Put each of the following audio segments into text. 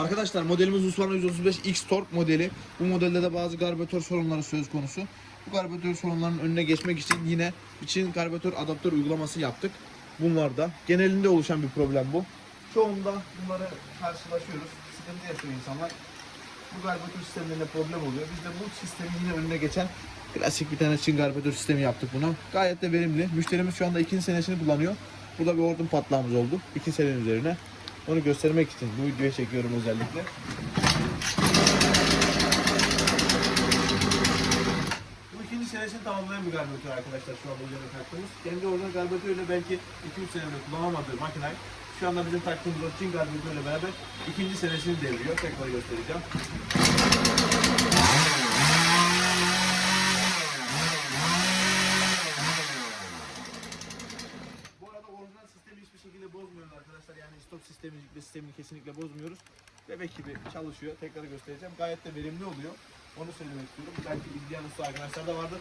Arkadaşlar modelimiz Husqvarna 135 X Torque modeli. Bu modelde de bazı karbüratör sorunları söz konusu. Bu karbüratör sorunlarının önüne geçmek için yine için karbüratör adaptör uygulaması yaptık. Bunlarda genelinde oluşan bir problem bu. Çoğunda bunları karşılaşıyoruz. Sıkıntı yaşıyor insanlar. Bu karbüratör sistemlerinde problem oluyor. Biz de bu sistemin yine önüne geçen klasik bir tane Çin karbüratör sistemi yaptık buna. Gayet de verimli. Müşterimiz şu anda ikinci senesini kullanıyor. Burada bir hortum patlağımız oldu. İki senenin üzerine. Onu göstermek için bu videoyu çekiyorum özellikle. Bu ikinci senesini tamamlayan bir karbüratör arkadaşlar şu anda üzerine taktığımız. Kendi orijinal karbüratörle belki 2-3 senede kullanamadığı makinayı şu anda bizim taktığımız o Çin karbüratörle beraber ikinci senesini deviriyor. Tekrar göstereceğim. Bu arada orijinal sistemi hiçbir şekilde bozmuyoruz arkadaşlar. Yani stop sistemi ve sistemini kesinlikle bozmuyoruz. Bebek gibi çalışıyor. Tekrar göstereceğim. Gayet de verimli oluyor. Onu söylemek istiyorum. Belki izleyen usta arkadaşlar da vardır.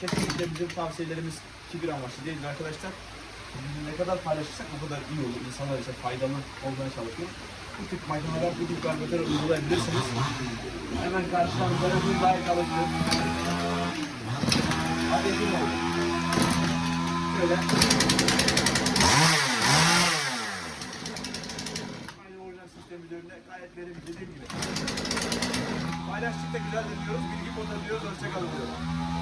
Kesinlikle bizim tavsiyelerimiz kibir amaçlı değil arkadaşlar. Ne kadar paylaşırsak o kadar iyi olur. İnsanlar için faydalı olmaya çalışıyor. Bu tip makineler, bu tip karbüratör uygulayabilirsiniz. Hemen karşıdan böyle bir like alabilir. Hadi. Şöyle. Üzerinde gayet verimli dediğim gibi. Paylaştık da güzel diyoruz, bilgi poda diyoruz, hoşçakalın diyoruz.